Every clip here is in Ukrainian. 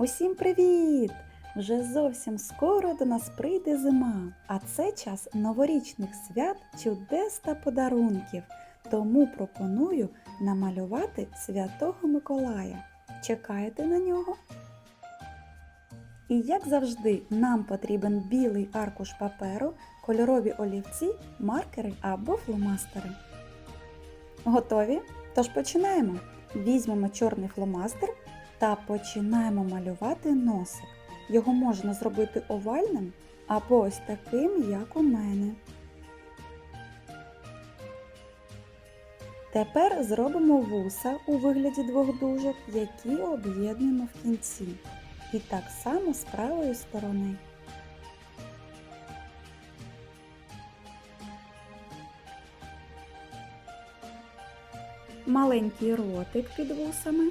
Усім привіт! Вже зовсім скоро до нас прийде зима, а це час новорічних свят, чудес та подарунків. Тому пропоную намалювати Святого Миколая. Чекаєте на нього? І як завжди, нам потрібен білий аркуш паперу, кольорові олівці, маркери або фломастери. Готові? Тож починаємо. Візьмемо чорний фломастер та починаємо малювати носик. Його можна зробити овальним або ось таким, як у мене. Тепер зробимо вуса у вигляді двох дужок, які об'єднуємо в кінці. І так само з правої сторони. Маленький ротик під вусами.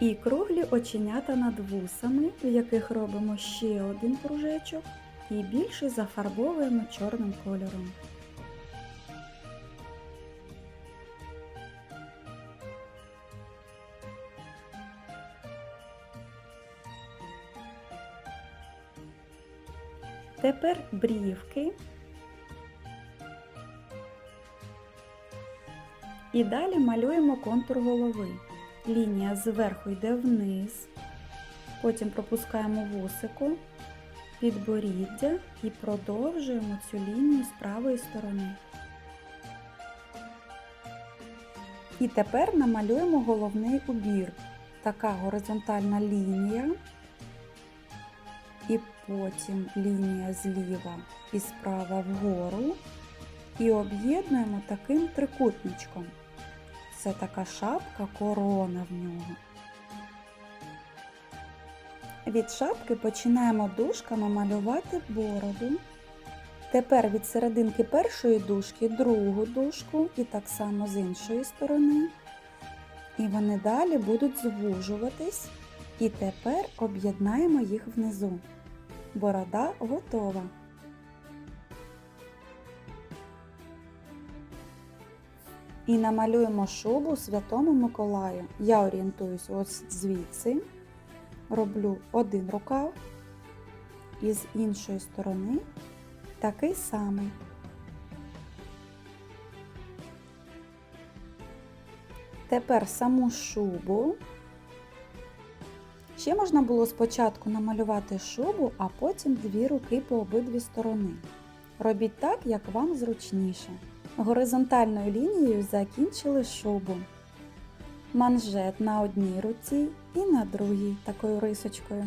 І круглі оченята над вусами, в яких робимо ще один кружечок, і більше зафарбовуємо чорним кольором. Тепер брівки. І далі малюємо контур голови. Лінія зверху йде вниз, потім пропускаємо вусику, підборіддя і продовжуємо цю лінію з правої сторони. І тепер намалюємо головний убір. Така горизонтальна лінія, і потім лінія зліва і справа вгору, і об'єднуємо таким трикутничком. Це така шапка, корона в нього. Від шапки починаємо дужками малювати бороду. Тепер від серединки першої дужки другу дужку і так само з іншої сторони. І вони далі будуть звужуватись. І тепер об'єднаємо їх внизу. Борода готова. І намалюємо шубу Святому Миколаю. Я орієнтуюсь ось звідси, роблю один рукав і з іншої сторони такий самий. Тепер саму шубу. Ще можна було спочатку намалювати шубу, а потім дві руки по обидві сторони. Робіть так, як вам зручніше. Горизонтальною лінією закінчили шубу. Манжет на одній руці і на другій такою рисочкою.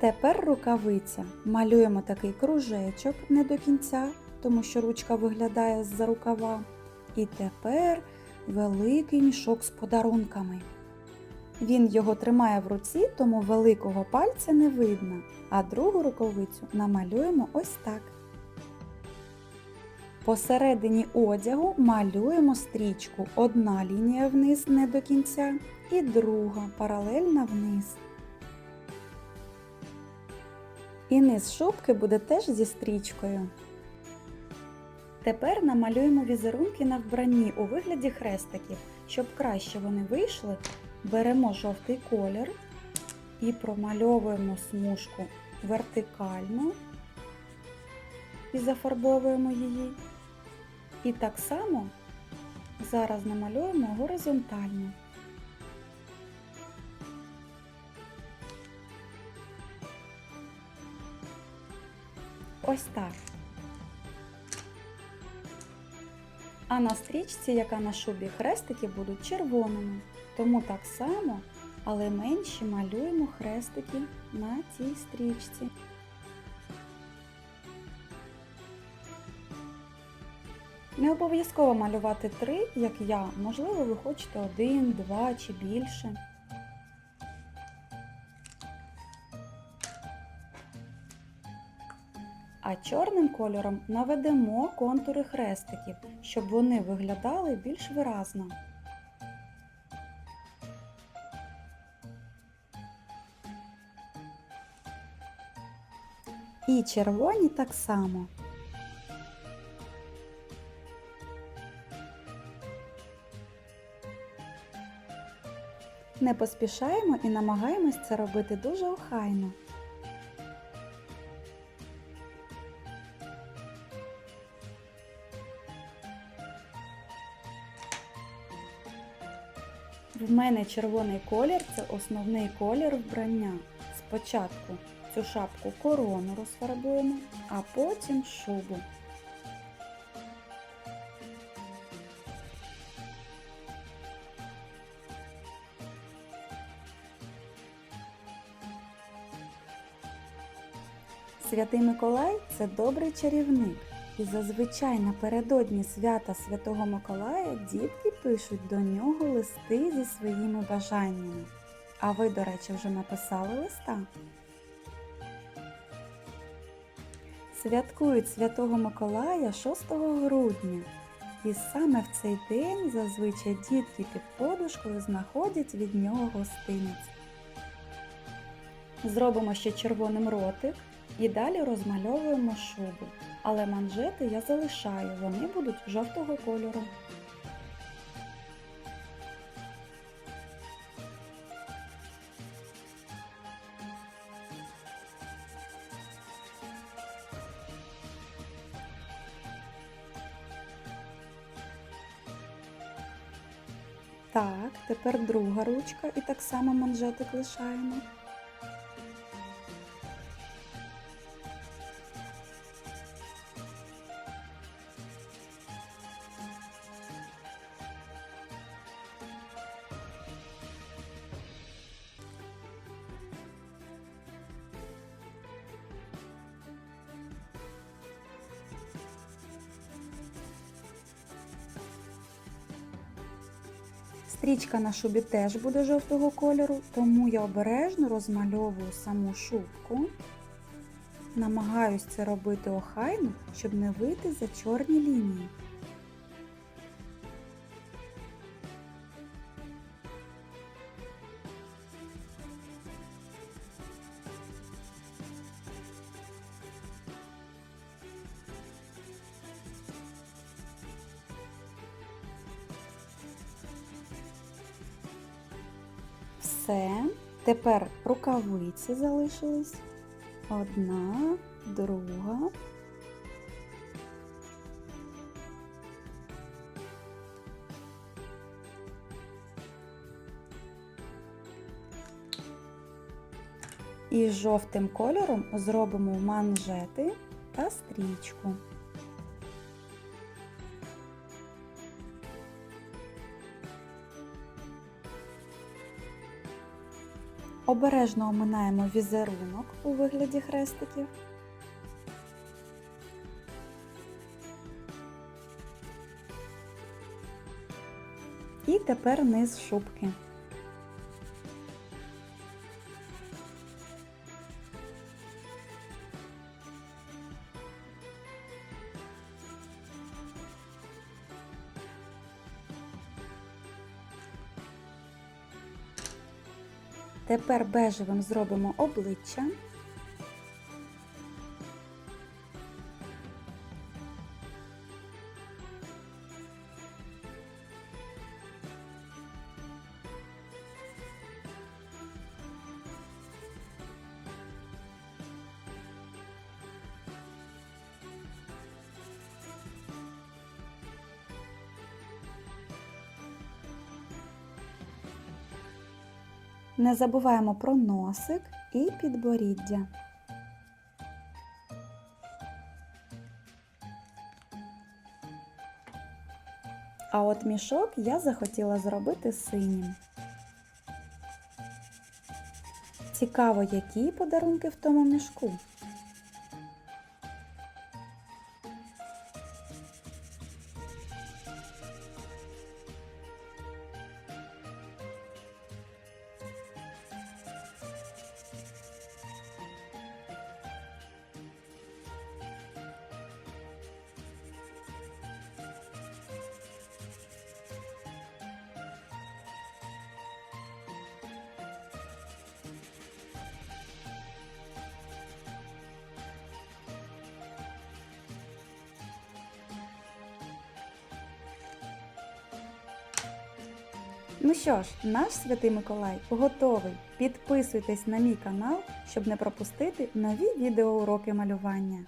Тепер рукавиця. Малюємо такий кружечок не до кінця, тому що ручка виглядає з-за рукава. І тепер великий мішок з подарунками. Він його тримає в руці, тому великого пальця не видно, а другу рукавицю намалюємо ось так. Посередині одягу малюємо стрічку. Одна лінія вниз не до кінця і друга паралельна вниз. І низ шубки буде теж зі стрічкою. Тепер намалюємо візерунки на вбранні у вигляді хрестиків. Щоб краще вони вийшли, беремо жовтий колір і промальовуємо смужку вертикально і зафарбовуємо її. І так само зараз намалюємо горизонтально. Ось так. А на стрічці, яка на шубі хрестики, будуть червоними. Тому так само, але менші малюємо хрестики на цій стрічці. Не обов'язково малювати три, як я. Можливо, ви хочете один, два чи більше. А чорним кольором наведемо контури хрестиків, щоб вони виглядали більш виразно. І червоні так само. Не поспішаємо і намагаємось це робити дуже охайно. В мене червоний колір це основний колір вбрання. Спочатку цю шапку корону розфарбуємо, а потім шубу. Святий Миколай це добрий чарівник. І зазвичай напередодні свята Святого Миколая дітки пишуть до нього листи зі своїми бажаннями. А ви, до речі, вже написали листа? Святкують Святого Миколая 6 грудня. І саме в цей день зазвичай дітки під подушкою знаходять від нього гостиниць. Зробимо ще червоним ротик і далі розмальовуємо шубу. Але манжети я залишаю, вони будуть жовтого кольору. Так, тепер друга ручка і так само манжетик лишаємо. Стрічка на шубі теж буде жовтого кольору, тому я обережно розмальовую саму шубку. Намагаюсь це робити охайно, щоб не вийти за чорні лінії. Все. Тепер рукавиці залишились. Одна, друга. І жовтим кольором зробимо манжети та стрічку. Обережно оминаємо візерунок у вигляді хрестиків. І тепер низ шубки. Тепер бежевим зробимо обличчя. Не забуваємо про носик і підборіддя. А от мішок я захотіла зробити синім. Цікаво, які подарунки в тому мішку. Ну що ж, наш святий Миколай готовий. Підписуйтесь на мій канал, щоб не пропустити нові відеоуроки малювання.